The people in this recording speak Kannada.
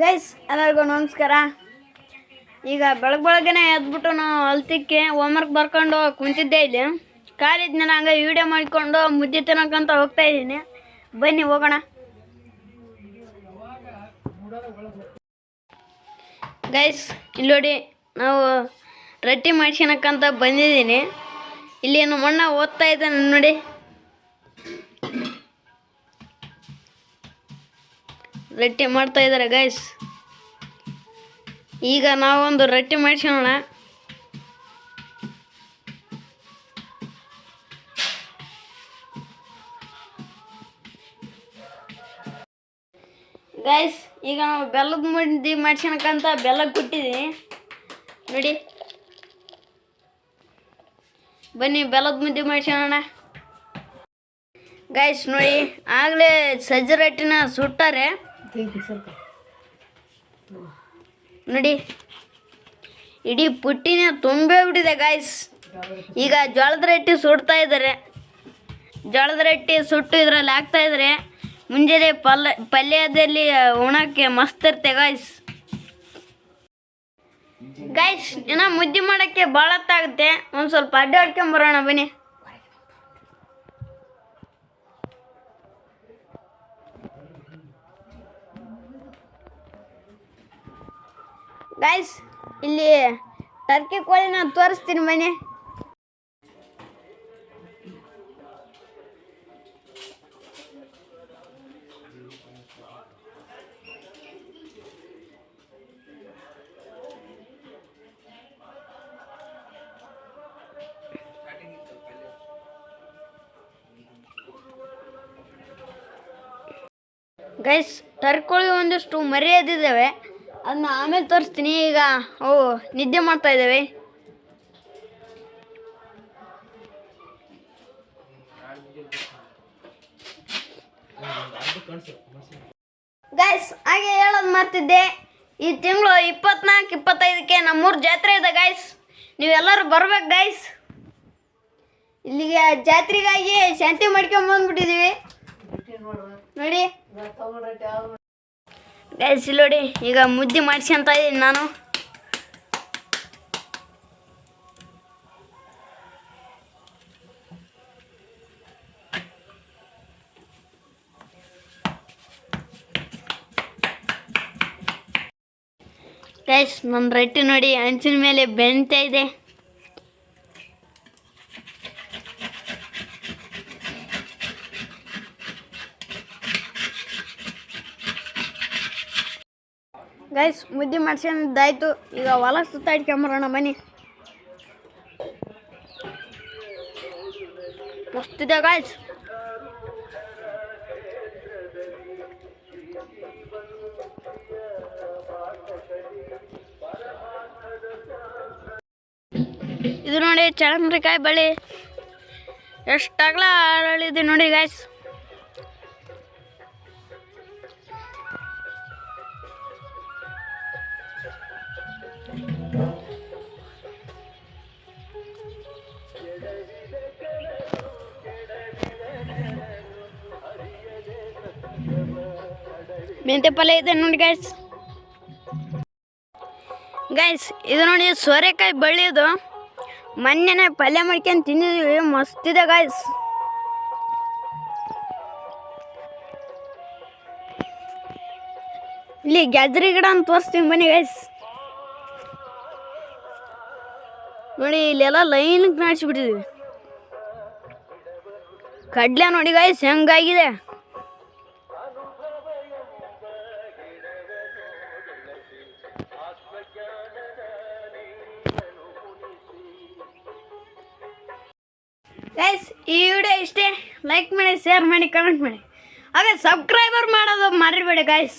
ಗೈಸ್, ಎಲ್ಲರಿಗೂ ನಮಸ್ಕಾರ. ಈಗ ಬೆಳಗ್ಗೆ ಬೆಳಗ್ಗೆನೆ ಎದ್ಬಿಟ್ಟು ನಾವು ಹೊಲ್ತಿಕ್ಕೆ ಹೋಮ್ವರ್ಕ್ ಬರ್ಕೊಂಡು ಕುಂತಿದ್ದೆ ಇಲ್ಲಿ. ಕಾಲಿದ್ಮೇಲೆ ಹಂಗೆ ವಿಡಿಯೋ ಮಾಡಿಕೊಂಡು ಮುದ್ದೆ ತಿನ್ನೋಕ್ಕಂತ ಹೋಗ್ತಾ ಇದ್ದೀನಿ. ಬನ್ನಿ ಹೋಗೋಣ. ಗೈಸ್, ಇಲ್ಲಿ ನೋಡಿ ನಾವು ರೊಟ್ಟಿ ಮಾಡ್ಸಿನಕ್ಕಂತ ಬಂದಿದ್ದೀನಿ. ಇಲ್ಲಿ ನಮ್ಮ ಅಣ್ಣ ಓದ್ತಾ ಇದ್ದಾನೆ ನೋಡಿ. ರೊಟ್ಟಿ ಮಾಡ್ತಾ ಇದ್ದಾರೆ ಗೈಸ್ ಈಗ ನಾವೊಂದು ರೊಟ್ಟಿ ಮಾಡಿಸೋಣ. ಗೈಸ್ ಈಗ ನಾವು ಬೆಲ್ಲದ ಮುದ್ದೆ ಮಾಡ್ಸೋಣಕ್ಕಂತ ಬೆಲ್ಲ ಕೊಟ್ಟಿದ್ದೀನಿ. ನೋಡಿ. ಬನ್ನಿ, ಬೆಲ್ಲದ ಮುದ್ದೆ ಮಾಡ್ಸೋಣ. ಗೈಸ್ ನೋಡಿ, ಆಗಲೇ ಸಜ್ಜೆ ರೊಟ್ಟಿನ ಸುಟ್ಟಾರೆ. ನೋಡಿ, ಇಡೀ ಪುಟ್ಟಿನ ತುಂಬೇ ಬಿಟ್ಟಿದೆ ಗಾಯ್ಸ್ ಈಗ ಜೋಳದ ರೊಟ್ಟಿ ಸುಡ್ತಾ ಇದ್ದಾರೆ. ಜೋಳದ ರೊಟ್ಟಿ ಸುಟ್ಟು ಇದರಲ್ಲಿ ಹಾಕ್ತಾ ಇದ್ದಾರೆ. ಮುಂಜಾನೆ ಪಲ್ಯ ಪಲ್ಯದಲ್ಲಿ ಉಣಕ್ಕೆ ಮಸ್ತ್ ಇರುತ್ತೆ ಗಾಯ್ಸ್ ಗಾಯ್ಸ್ ಇನ್ನ ಮುದ್ದೆ ಮಾಡೋಕ್ಕೆ ಭಾಳ ಹೊತ್ತಾಗುತ್ತೆ. ಒಂದು ಸ್ವಲ್ಪ ಅಡ್ಡಾಡ್ಕೊಂಬರೋಣ ಬನ್ನಿ. ಗಾಯ್ಸ್ ಇಲ್ಲಿ ಟರ್ಕಿ ಕೋಳಿ ನಾನು ತೋರಿಸ್ತೀನಿ ಮನೆ. ಗೈಸ್ ಟರ್ಕೋಳಿ ಒಂದಿಷ್ಟು ಮರ್ಯಾದಿದ್ದಾವೆ ಅದನ್ನ ಆಮೇಲೆ ತೋರಿಸ್ತೀನಿ. ಈಗ ಓ ನಿದ್ದೆ ಮಾಡ್ತಾ ಇದ್ದೇವೆ ಗೈಸ್ ಹಾಗೆ ಹೇಳೋದು ಮಾಡ್ತಿದ್ದೆ ಈ ತಿಂಗಳು ಇಪ್ಪತ್ನಾಲ್ಕು, ಇಪ್ಪತ್ತೈದಕ್ಕೆ ನಮ್ಮೂರು ಜಾತ್ರೆ ಇದೆ ಗೈಸ್ ನೀವೆಲ್ಲರೂ ಬರ್ಬೇಕು ಗೈಸ್ ಇಲ್ಲಿಗೆ ಜಾತ್ರೆಗಾಗಿ ಶಾಂತಿ ಮಾಡ್ಕೊಂಡ್ ಬಂದ್ಬಿಟ್ಟಿದೀವಿ. ನೋಡಿ. ಗೈಸ್ ಇಲ್ಲಿ ನೋಡಿ, ಈಗ ಮುದ್ದೆ ಮಾಡಿಸ್ಕೊಂತ ಇದ್ದೀನಿ ನಾನು. ಗೈಸ್ ನನ್ನ ರೊಟ್ಟಿ ನೋಡಿ ಹಂಚಿನ ಮೇಲೆ ಬೆಂತ ಇದೆ. ಗೈಸ್ ಮುದ್ದೆ ಮಾಡ್ಸ್ಕೊಂಡಿದ್ದಾಯ್ತು ಈಗ ಹೊಲ ಸುತ್ತಾಡ್ಕೊಂಬರೋಣ ಬನ್ನಿ. ಮಸ್ತಿದೆ ಗಾಯ್ಸ್ ಇದು ನೋಡಿ ಚಳಂಬ್ರಿಕಾಯಿ ಬಳಿ ಎಷ್ಟಾಗ್ಲ ಅರಳಿದೆ ನೋಡಿ ಗಾಯ್ಸ್ ಮೆಂತೆ ಪಲ್ಯ ಇದೆ ನೋಡಿ ಗೈಸ್ ಗೈಸ್ ಇದು ನೋಡಿ ಸೋರೆಕಾಯಿ ಬಳ್ಳಿದು ಮೊನ್ನೆನೆ ಪಲ್ಯ ಮಾಡ್ಕೊಂಡು ತಿಂದಿದ್ವಿ ಮಸ್ತಿದೆ ಗೈಸ್ ಇಲ್ಲಿ ಗೆಜ್ರಿ ಗಿಡ ಅಂತ ತೋರಿಸ್ತೀನಿ ಬನ್ನಿ ಗೈಸ್ ನೋಡಿ, ಇಲ್ಲೆಲ್ಲ ಲೈನ್ ನಾಡಿಸ್ಬಿಟ್ಟಿದ್ವಿ ಕಡ್ಲೆ ನೋಡಿ ಗೈಸ್ ಹೆಂಗಾಗಿದೆ. ಗೈಸ್ ಈ ವಿಡಿಯೋ ಇಷ್ಟೇ. ಲೈಕ್ ಮಾಡಿ ಶೇರ್ ಮಾಡಿ ಕಮೆಂಟ್ ಮಾಡಿ. ಹಾಗೆ ಸಬ್ಸ್ಕ್ರೈಬರ್ ಮಾಡೋದು ಮರಿಬೇಡಿ ಗೈಸ್